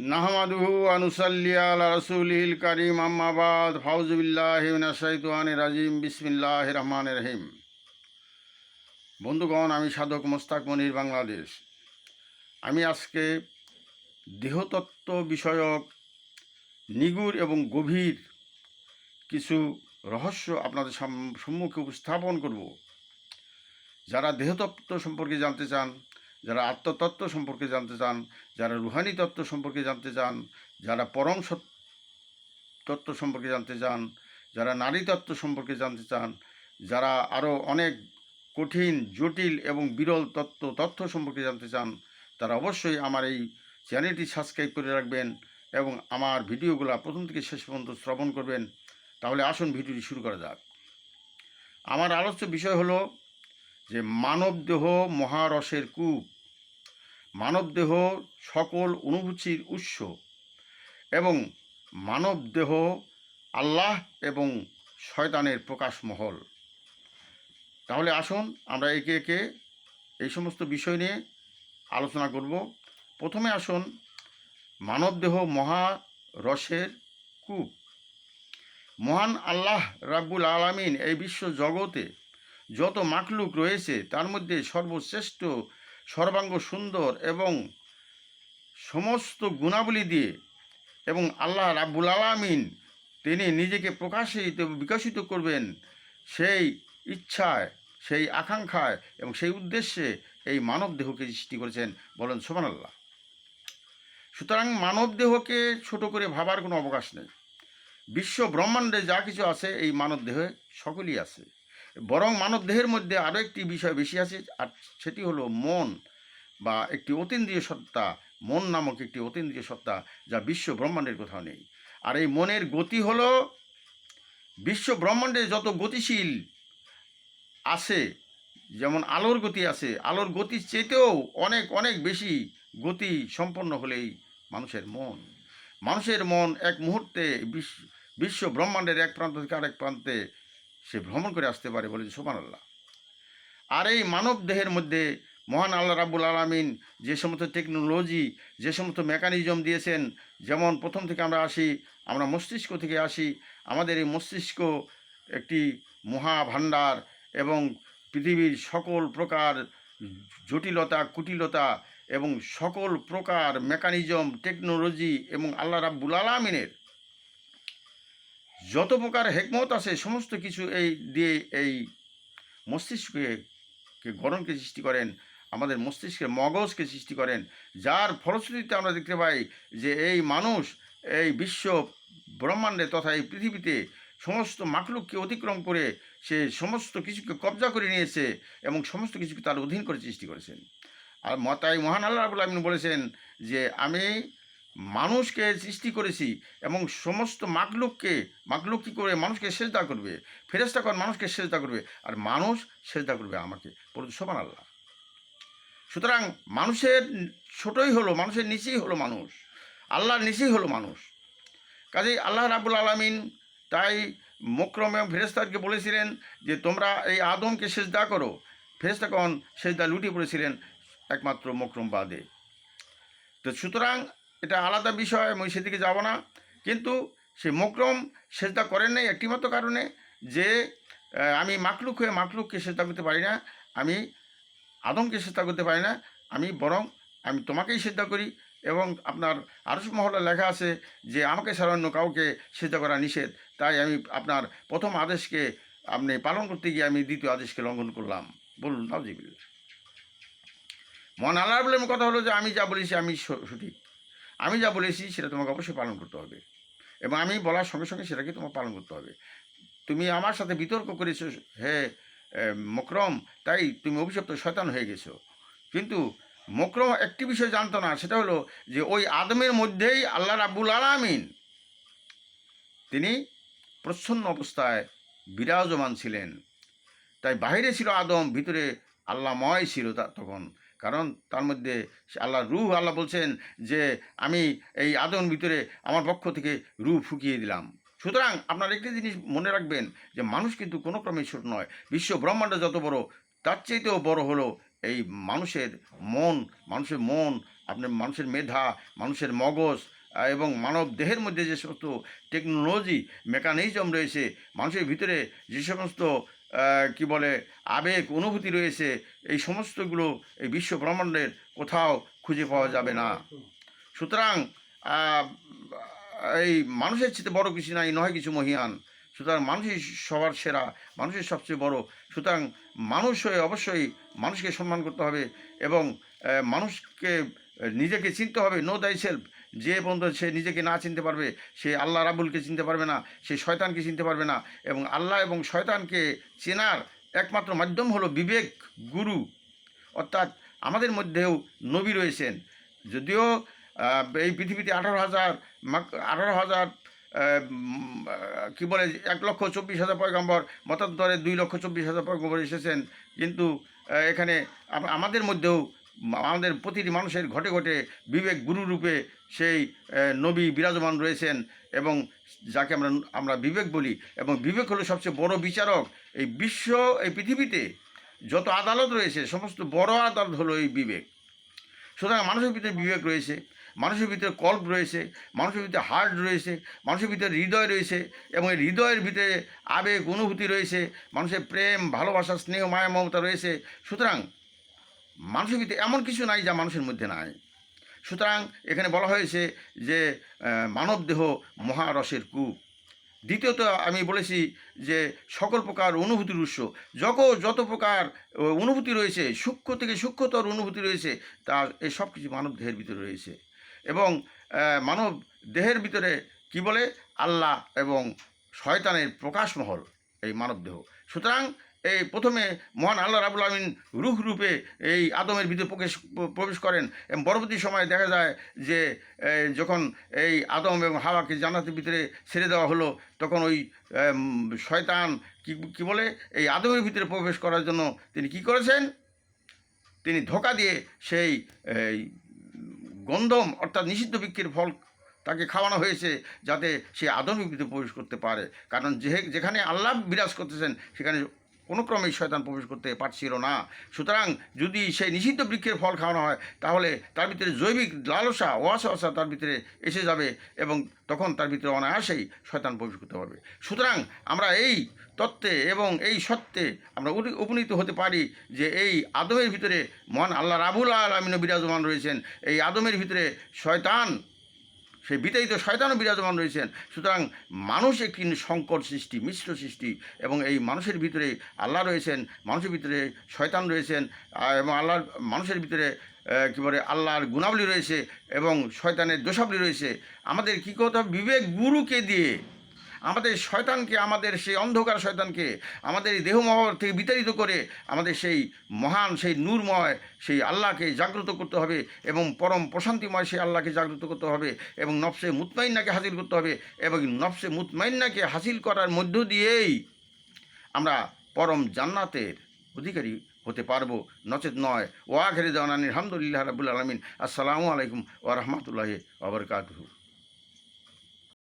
নাহমাদুহু আনুসাল্লি আলা রসুলিল করিম আম্মাবাদ ফাউজুবিল্লাহ শাইতান রাজিম। বিসমিল্লাহ রহমান রহিম। বন্ধুগণ, আমি সাধক মোস্তাক মনির বাংলাদেশ। আমি আজকে দেহতত্ত্ব বিষয়ক নিগুড় এবং গভীর কিছু রহস্য আপনাদের সম্মুখে উপস্থাপন করব। যারা দেহতত্ত্ব সম্পর্কে জানতে চান যারা আত্মতত্ত্ব সম্পর্কে জানতে চান, যারা রুহানি তত্ত্ব সম্পর্কে জানতে চান, যারা পরম তত্ত্ব সম্পর্কে জানতে চান, যারা নারী তত্ত্ব সম্পর্কে জানতে চান, যারা আরও অনেক কঠিন, জটিল এবং বিরল তত্ত্ব, তথ্য সম্পর্কে জানতে চান, তারা অবশ্যই আমার এই চ্যানেলটি সাবস্ক্রাইব করে রাখবেন এবং আমার ভিডিওগুলো প্রথম থেকে শেষ পর্যন্ত শ্রবণ করবেন। তাহলে আসুন ভিডিওটি শুরু করা যাক। আমার আলোচ্য বিষয় হলো যে মানবদেহ মহারসের কূপ। মানবদেহ সকল অনুভূতির উৎস এবং মানবদেহ আল্লাহ এবং শয়তানের প্রকাশ মহল তাহলে আসুন আমরা একে একে এই সমস্ত বিষয় নিয়ে আলোচনা করব। প্রথমে আসুন মানবদেহ মহারসের কূপ। মহান আল্লাহ রাব্বুল আলামিন এই বিশ্ব জগতে যত মাকলুক রয়েছে, তার মধ্যে সর্বশ্রেষ্ঠ, সর্বাঙ্গ সুন্দর এবং সমস্ত গুণাবলী দিয়ে এবং আল্লাহ রাব্বুল আলামিন তিনি নিজেকে প্রকাশিত, বিকশিত করবেন সেই ইচ্ছায়, সেই আকাঙ্ক্ষায় এবং সেই উদ্দেশ্যে এই মানব দেহকে সৃষ্টি করেছেন। বলেন সোমান আল্লাহ সুতরাং মানব দেহকে ছোট করে ভাবার কোনো অবকাশ নেই। বিশ্ব ব্রহ্মাণ্ডে যা কিছু আছে, এই মানব দেহে সকলই আছে। বরং মানব দেহের মধ্যে আরও একটি বিষয় বেশি আছে, আর সেটি হলো মন বা একটি অতীন্দ্রিয় সত্তা, মন নামক একটি অতীন্দ্রিয় সত্তা যা বিশ্ব ব্রহ্মাণ্ডের কোথাও নেই। আর এই মনের গতি হলো বিশ্ব ব্রহ্মাণ্ডে যত গতিশীল আছে, যেমন আলোর গতি আছে, আলোর গতির চেয়েতেও অনেক অনেক বেশি গতি সম্পন্ন হলেই মানুষের মন। মানুষের মন এক মুহূর্তে বিশ্ব বিশ্ব ব্রহ্মাণ্ডের এক প্রান্ত থেকে আরেক প্রান্তে সে ভ্রমণ করে আসতে পারে বলে সোমান আল্লাহ আর এই মানব দেহের মধ্যে মহান আল্লাহ রাব্বুল আলমিন যে সমস্ত টেকনোলজি যে সমস্ত মেকানিজম দিয়েছেন, যেমন প্রথম থেকে আমরা আসি, আমরা মস্তিষ্ক থেকে আসি, আমাদের এই মস্তিষ্ক একটি মহা ভাণ্ডার এবং পৃথিবীর সকল প্রকার জটিলতা, কুটিলতা এবং সকল প্রকার মেকানিজম টেকনোলজি এবং আল্লাহ রাব্বুল আলমিনের যত প্রকার হেকমত আছে, সমস্ত কিছু এই দিয়ে এই মস্তিষ্ককে কে গঠনকে সৃষ্টি করেন, আমাদের মস্তিষ্কের মগজকে সৃষ্টি করেন, যার ফলশ্রুতিতে আমরা দেখতে পাই যে এই মানুষ, এই বিশ্ব ব্রহ্মাণ্ডে তথা এই পৃথিবীতে সমস্ত মাকলুককে অতিক্রম করে সে সমস্ত কিছুকে কবজা করে নিয়েছে এবং সমস্ত কিছুকে তার অধীন করে সৃষ্টি করেছেন। আর ম- তাই মহান আল্লাহ রাবুল আলমিন বলেছেন যে, আমি মানুষকে সৃষ্টি করেছি এবং সমস্ত মাকলুককে মাকলুক কী করে মানুষকে সেজদা করবে ফেরেস্তা কর মানুষকে সেজদা করবে, আর মানুষ সেজদা করবে আমাকে। বলতে সমান আল্লাহ সুতরাং মানুষের ছোটই হলো, মানুষের নিচেই হলো মানুষ, আল্লাহর নিচেই হলো মানুষ। কাজেই আল্লাহ রাবুল আলমিন তাই মক্রম এবং ফেরেস্তারকে বলেছিলেন যে, তোমরা এই আদমকে সেজদা করো। ফেরেস্তা ফেরেস্তাগণ সেজদা লুটিয়ে পড়েছিলেন একমাত্র মক্রম বাদে। তো সুতরাং এটা আলাদা বিষয়, আমি সেদিকে যাব না। কিন্তু সে মক্রম সেজদা করেন নাই একটিমাত্র কারণে যে আমি মাকলুক হয়ে মাকলুককে সেজদা করতে পারি না, আমি আদমকে সেজদা করতে পারি না, আমি বরং আমি তোমাকেই সেজদা করি এবং আপনার আরস মহলে লেখা আছে যে, আমাকে অন্য কাউকে সেজদা করা নিষেধ। তাই আমি আপনার প্রথম আদেশকে আপনি পালন করতে গিয়ে আমি দ্বিতীয় আদেশকে লঙ্ঘন করলাম। বলুন নাজিবিল মহান আল্লাহ বলে কথা হলো যে, আমি যা বলেছি আমি সঠিক। আমি যা বলেছি সেটা তোমাকে অবশ্যই পালন করতে হবে। এবং আমি বলার সঙ্গে সঙ্গে সেটাকে তোমাকে পালন করতে হবে। তুমি আমার সাথে বিতর্ক করেছ, হে মকরম, তাই তুমি অভিশপ্ত শয়তান হয়ে গেছো। কিন্তু মকরম একটি বিষয় জানতো না, সেটা হলো যে ওই আদমের মধ্যেই আল্লাহ রাব্বুল আলামিন তিনি প্রচ্ছন্ন অবস্থায় বিরাজমান ছিলেন। তাই বাইরে ছিল আদম, ভিতরে আল্লাহময় ছিল তা তখন। কারণ তার মধ্যে আল্লাহ, রুহ আল্লাহ বলছেন যে, আমি এই আদম ভিতরে আমার পক্ষ থেকে রুহ ফুকিয়ে দিলাম। সুতরাং আপনার একটি জিনিস মনে রাখবেন যে, মানুষ কিন্তু কোনো ক্রমে ছোট নয়। বিশ্ব ব্রহ্মাণ্ড যত বড়, তার চাইতেও বড় হলো এই মানুষের মন মানুষের মন আপনার মানুষের মেধা, মানুষের মগজ এবং মানব দেহের মধ্যে যে সমস্ত টেকনোলজি মেকানিজম রয়েছে, মানুষের ভিতরে যে সমস্ত কি বলে, আবেগ, অনুভূতি রয়েছে, এই সমস্তগুলো এই বিশ্ব ব্রহ্মাণ্ডের কোথাও খুঁজে পাওয়া যাবে না। সুতরাং এই মানুষের চেয়ে বড় কিছু নাই নয় কিছু মহিয়ান। সুতরাং মানুষই সবার সেরা মানুষের সবচেয়ে বড়। সুতরাং মানুষ হয়ে অবশ্যই মানুষকে সম্মান করতে হবে এবং মানুষকে নিজেকে চিনতে হবে নো দাই সেলফ যে পর্যন্ত সে নিজেকে না চিনতে পারবে, সে আল্লাহ রাবুলকে চিনতে পারবে না, সে শয়তানকে চিনতে পারবে না এবং আল্লাহ এবং শয়তানকে চেনার একমাত্র মাধ্যম হলো বিবেক গুরু। অর্থাৎ আমাদের মধ্যেও নবী রয়েছেন। যদিও এই পৃথিবীতে আঠারো হাজার আঠারো হাজার কি বলে, এক লক্ষ চব্বিশ হাজার পয়গম্বর, মতান্তরে দুই লক্ষ চব্বিশ হাজার পয়গম্বর এসেছেন। কিন্তু এখানে আমাদের মধ্যেও আমাদের প্রতিটি মানুষের ঘটে ঘটে বিবেক গুরু রূপে সেই নবী বিরাজমান রয়েছেন এবং যাকে আমরা আমরা বিবেক বলি এবং বিবেক হলো সবচেয়ে বড় বিচারক। এই বিশ্ব, এই পৃথিবীতে যত আদালত রয়েছে, সমস্ত বড় আদালত হলো এই বিবেক। সুতরাং মানুষের ভিতরে বিবেক রয়েছে, মানুষের ভিতরে কল্প রয়েছে, মানুষের ভিতরে হার্ট রয়েছে, মানুষের ভিতরে হৃদয় রয়েছে এবং এই হৃদয়ের ভিতরে আবেগ, অনুভূতি রয়েছে, মানুষের প্রেম, ভালোবাসা, স্নেহ, মায়া, মমতা রয়েছে। সুতরাং মানুষের ভিতরে এমন কিছু নাই যা মানুষের মধ্যে নাই। সুতরাং এখানে বলা হয়েছে যে আহ, মানবদেহ মহারসের কূপ। দ্বিতীয়ত আমি বলেছি যে সকল প্রকার অনুভূতির উৎস যত যত প্রকার অনুভূতি রয়েছে সূক্ষ্ম থেকে সূক্ষ্মতর অনুভূতি রয়েছে তা এই সব কিছু মানব দেহের ভিতরে রয়েছে। এবং মানব দেহের ভিতরে কি বলে? আল্লাহ এবং শয়তানের প্রকাশমহল এই মানব দেহ। সুতরাং এই প্রথমে মহান আল্লাহ রাবুল আমিন রুহ রূপে এই আদমের ভিতরে প্রবেশ প্রবেশ করেন এবং পরবর্তী সময়ে দেখা যায় যে যখন এই আদম এবং হাওয়াকে জান্নাতের ভিতরে ছেড়ে দেওয়া হলো, তখন ওই শয়তান কি, কী বলে? এই আদমের ভিতরে প্রবেশ করার জন্য তিনি কি করেছেন? তিনি ধোকা দিয়ে সেই গন্ধম অর্থাৎ নিষিদ্ধ বৃক্ষের ফল তাকে খাওয়ানো হয়েছে যাতে সে আদমের ভিতরে প্রবেশ করতে পারে। কারণ যে যেখানে আল্লাহ বিরাজ করতেছেন, সেখানে কোনো ক্রমেই শয়তান প্রবেশ করতে পারছিল না। সুতরাং যদি সেই নিষিদ্ধ বৃক্ষের ফল খাওয়ানো হয়, তাহলে তার ভিতরে জৈবিক লালসা ওয়াসা ওয়াসা তার ভিতরে এসে যাবে এবং তখন তার ভিতরে অনায়াসেই শয়তান প্রবেশ করতে পারবে। সুতরাং আমরা এই তত্ত্বে এবং এই সত্যে আমরা উপনীত হতে পারি যে এই আদমের ভিতরে মহান আল্লাহ রাবুল আলমিনও বিরাজমান রয়েছেন। এই আদমের ভিতরে শয়তান সেই বিতাড়িত শয়তানও বিরাজমান রয়েছেন। সুতরাং মানুষ একটি সংকট সৃষ্টি, মিশ্র সৃষ্টি এবং এই মানুষের ভিতরে আল্লাহ রয়েছেন, মানুষের ভিতরে শয়তান রয়েছেন এবং আল্লাহর, মানুষের ভিতরে কী বলে, আল্লাহর গুণাবলী রয়েছে এবং শয়তানের দোষাবলী রয়েছে। আমাদের কী হবে? বিবেক গুরুকে দিয়ে আমাদের শয়তানকে, আমাদের সেই অন্ধকার শয়তানকে, আমাদের এই দেহমহর থেকে বিতাড়িত করে আমাদের সেই মহান, সেই নূরময়, সেই আল্লাহকে জাগ্রত করতে হবে এবং পরম প্রশান্তিময় সেই আল্লাহকে জাগ্রত করতে হবে এবং নফসে মুতমাইন্নাকে হাসিল করতে হবে এবং নফসে মুতমাইন্নাকে হাসিল করার মধ্য দিয়েই আমরা পরম জান্নাতের অধিকারী হতে পারব। নচেত নয়। ওয়া ঘেরে দেওয়ান আলহামদুলিল্লাহ রাবুল আলমিন। আসসালামু আলাইকুম ওয়া রাহমাতুল্লাহি